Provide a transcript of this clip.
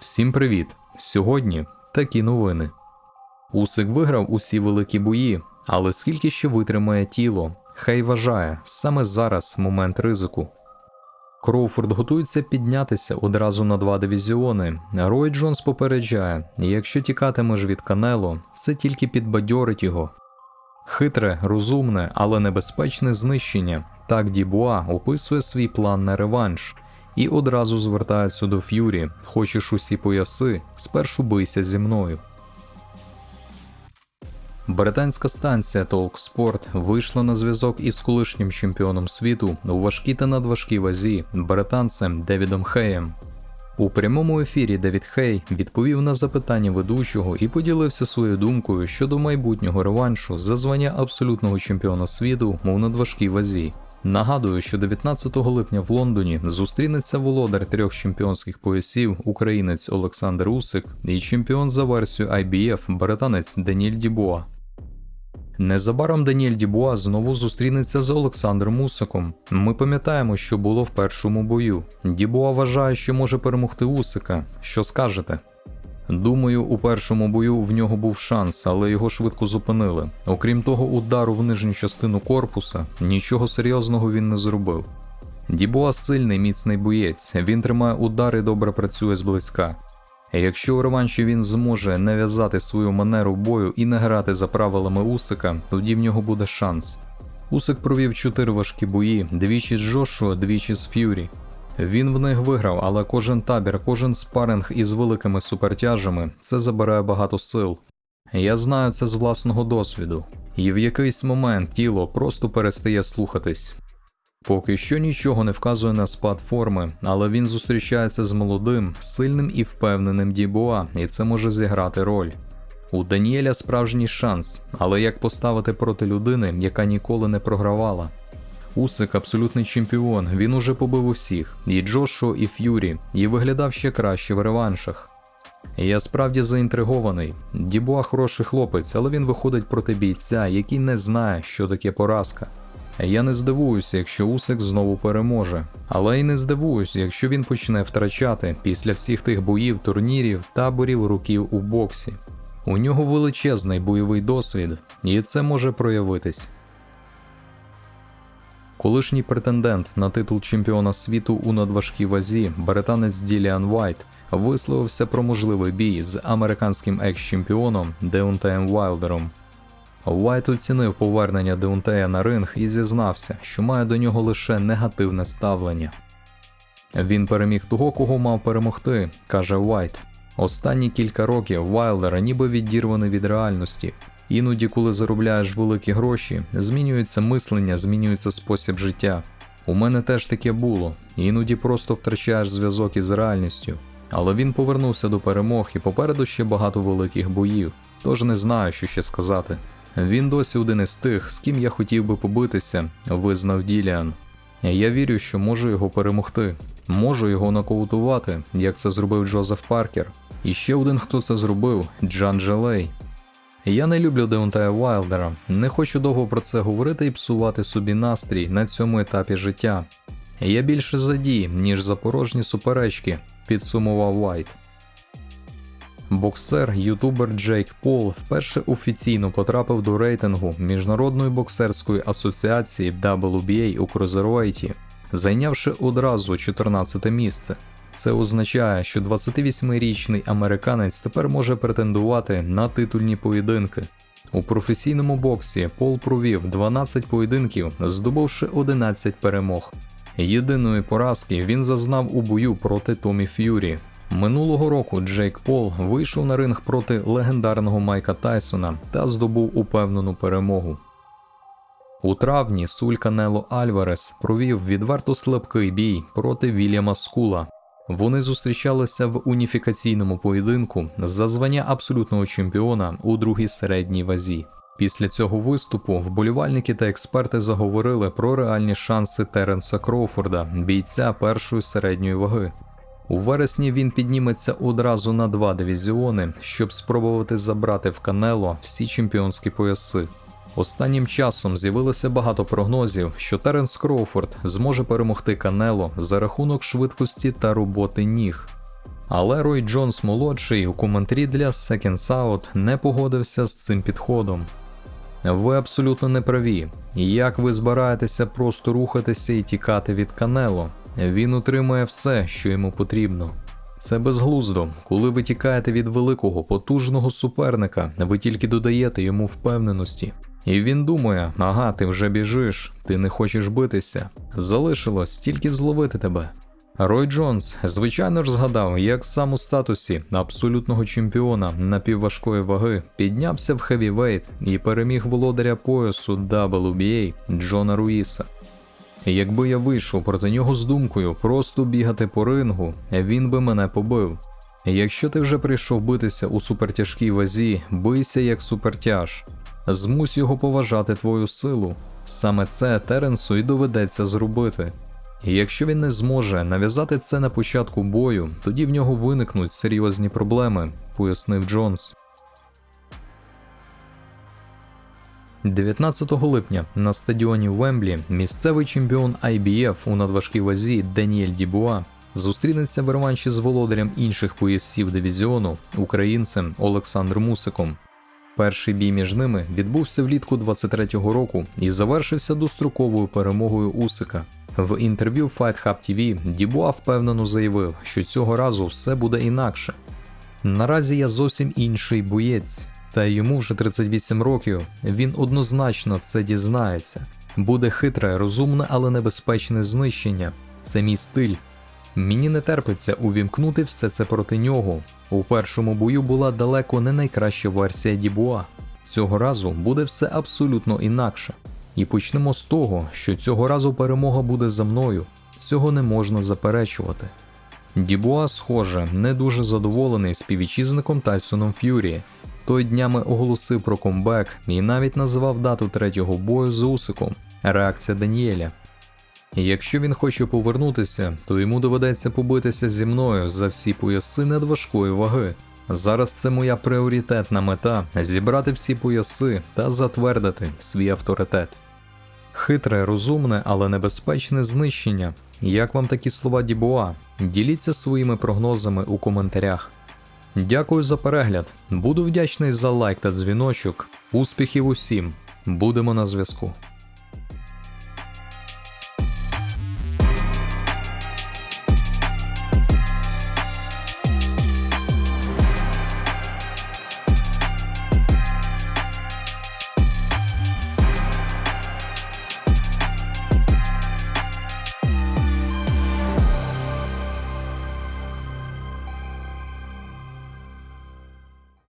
Всім привіт! Сьогодні такі новини. Усик виграв усі великі бої, але скільки ще витримає тіло? Хай вважає, саме зараз момент ризику. Кроуфорд готується піднятися одразу на два дивізіони. Рой Джонс попереджає: якщо тікатимеш від Канело, це тільки підбадьорить його. Хитре, розумне, але небезпечне знищення. Так Дібуа описує свій план на реванш і одразу звертається до Ф'юрі. Хочеш усі пояси, спершу бийся зі мною. Британська станція Talksport вийшла на зв'язок із колишнім чемпіоном світу у важкій та надважкій вазі британцем Девідом Хеєм. У прямому ефірі Девід Хей відповів на запитання ведучого і поділився своєю думкою щодо майбутнього реваншу за звання абсолютного чемпіона світу у надважкій вазі. Нагадую, що 19 липня в Лондоні зустрінеться володар трьох чемпіонських поясів українець Олександр Усик і чемпіон за версією IBF британець Даніель Дібуа. Незабаром Даніель Дібуа знову зустрінеться з Олександром Усиком. Ми пам'ятаємо, що було в першому бою. Дібуа вважає, що може перемогти Усика. Що скажете? Думаю, у першому бою в нього був шанс, але його швидко зупинили. Окрім того, удару в нижню частину корпуса нічого серйозного він не зробив. Дібуа сильний, міцний боєць, він тримає удар і добре працює зблизька. Якщо у реванші він зможе нав'язати свою манеру бою і не грати за правилами Усика, тоді в нього буде шанс. Усик провів чотири важкі бої: двічі з Джошуа, двічі з Ф'юрі. Він в них виграв, але кожен табір, кожен спаринг із великими супертяжами це забирає багато сил. Я знаю це з власного досвіду, і в якийсь момент тіло просто перестає слухатись. Поки що нічого не вказує на спад форми, але він зустрічається з молодим, сильним і впевненим Дібуа, і це може зіграти роль. У Даніеля справжній шанс, але як поставити проти людини, яка ніколи не програвала. Усик абсолютний чемпіон, він уже побив усіх, і Джошо, і Ф'юрі, і виглядав ще краще в реваншах. Я справді заінтригований. Дібуа хороший хлопець, але він виходить проти бійця, який не знає, що таке поразка. Я не здивуюся, якщо Усик знову переможе, але й не здивуюся, якщо він почне втрачати після всіх тих боїв, турнірів, таборів, руків у боксі. У нього величезний бойовий досвід, і це може проявитись. Колишній претендент на титул чемпіона світу у надважкій вазі, британець Діліан Вайт, висловився про можливий бій з американським екс-чемпіоном Деунтеєм Вайлдером. Вайт оцінив повернення Деунтея на ринг і зізнався, що має до нього лише негативне ставлення. Він переміг того, кого мав перемогти, каже Вайт. Останні кілька років Вайлдера ніби відірваний від реальності. Іноді, коли заробляєш великі гроші, змінюється мислення, змінюється спосіб життя. У мене теж таке було, іноді просто втрачаєш зв'язок із реальністю. Але він повернувся до перемог і попереду ще багато великих боїв, тож не знаю, що ще сказати. Він досі один із тих, з ким я хотів би побитися, визнав Діліан. Я вірю, що можу його перемогти, можу його нокаутувати, як це зробив Джозеф Паркер. І ще один, хто це зробив Джан Джелей. Я не люблю Деонтая Вайлдера, не хочу довго про це говорити і псувати собі настрій на цьому етапі життя. Я більше за дії, ніж за порожні суперечки, підсумував Вайт. Боксер, ютубер Джейк Пол вперше офіційно потрапив до рейтингу Міжнародної боксерської асоціації WBA у Крузервейті, зайнявши одразу 14 місце. Це означає, що 28-річний американець тепер може претендувати на титульні поєдинки. У професійному боксі Пол провів 12 поєдинків, здобувши 11 перемог. Єдиної поразки він зазнав у бою проти Томі Ф'юрі. Минулого року Джейк Пол вийшов на ринг проти легендарного Майка Тайсона та здобув упевнену перемогу. У травні Суль Канело Альварес провів відверто слабкий бій проти Вільяма Скула. Вони зустрічалися в уніфікаційному поєдинку за звання абсолютного чемпіона у другій середній вазі. Після цього виступу вболівальники та експерти заговорили про реальні шанси Теренса Кроуфорда, бійця першої середньої ваги. У вересні він підніметься одразу на два дивізіони, щоб спробувати забрати в Канело всі чемпіонські пояси. Останнім часом з'явилося багато прогнозів, що Теренс Кроуфорд зможе перемогти Канело за рахунок швидкості та роботи ніг. Але Рой Джонс молодший у коментарі для Second South не погодився з цим підходом. Ви абсолютно не праві. Як ви збираєтеся просто рухатися і тікати від Канело? Він утримує все, що йому потрібно. Це безглуздо. Коли ви тікаєте від великого, потужного суперника, ви тільки додаєте йому впевненості. І він думає: ага, ти вже біжиш, ти не хочеш битися. Залишилось тільки зловити тебе. Рой Джонс, звичайно ж, згадав, як сам у статусі абсолютного чемпіона напівважкої ваги піднявся в хевівейт і переміг володаря поясу WBA Джона Руїса. Якби я вийшов проти нього з думкою просто бігати по рингу, він би мене побив. Якщо ти вже прийшов битися у супертяжкій вазі, бийся як супертяж. Змусь його поважати твою силу. Саме це Теренсу і доведеться зробити. І якщо він не зможе нав'язати це на початку бою, тоді в нього виникнуть серйозні проблеми, пояснив Джонс. 19 липня на стадіоні Вемблі місцевий чемпіон IBF у надважкій вазі Даніель Дібуа зустрінеться в реванші з володарем інших поясів дивізіону українцем Олександром Мусиком. Перший бій між ними відбувся влітку 23-го року і завершився достроковою перемогою Усика. В інтерв'ю Fight Hub TV Дібуа впевнено заявив, що цього разу все буде інакше. Наразі я зовсім інший боєць, та йому вже 38 років. Він однозначно це дізнається. Буде хитре, розумне, але небезпечне знищення. Це мій стиль. Мені не терпиться увімкнути все це проти нього. У першому бою була далеко не найкраща версія Дібуа. Цього разу буде все абсолютно інакше. І почнемо з того, що цього разу перемога буде за мною. Цього не можна заперечувати. Дібуа, схоже, не дуже задоволений співвітчизником Тайсоном Ф'юрі. Той днями оголосив про комбек і навіть назвав дату третього бою з Усиком. Реакція Даніеля. Якщо він хоче повернутися, то йому доведеться побитися зі мною за всі пояси надважкої ваги. Зараз це моя пріоритетна мета зібрати всі пояси та затвердити свій авторитет. Хитре, розумне, але небезпечне знищення. Як вам такі слова Дібуа? Діліться своїми прогнозами у коментарях. Дякую за перегляд. Буду вдячний за лайк та дзвіночок. Успіхів усім! Будемо на зв'язку.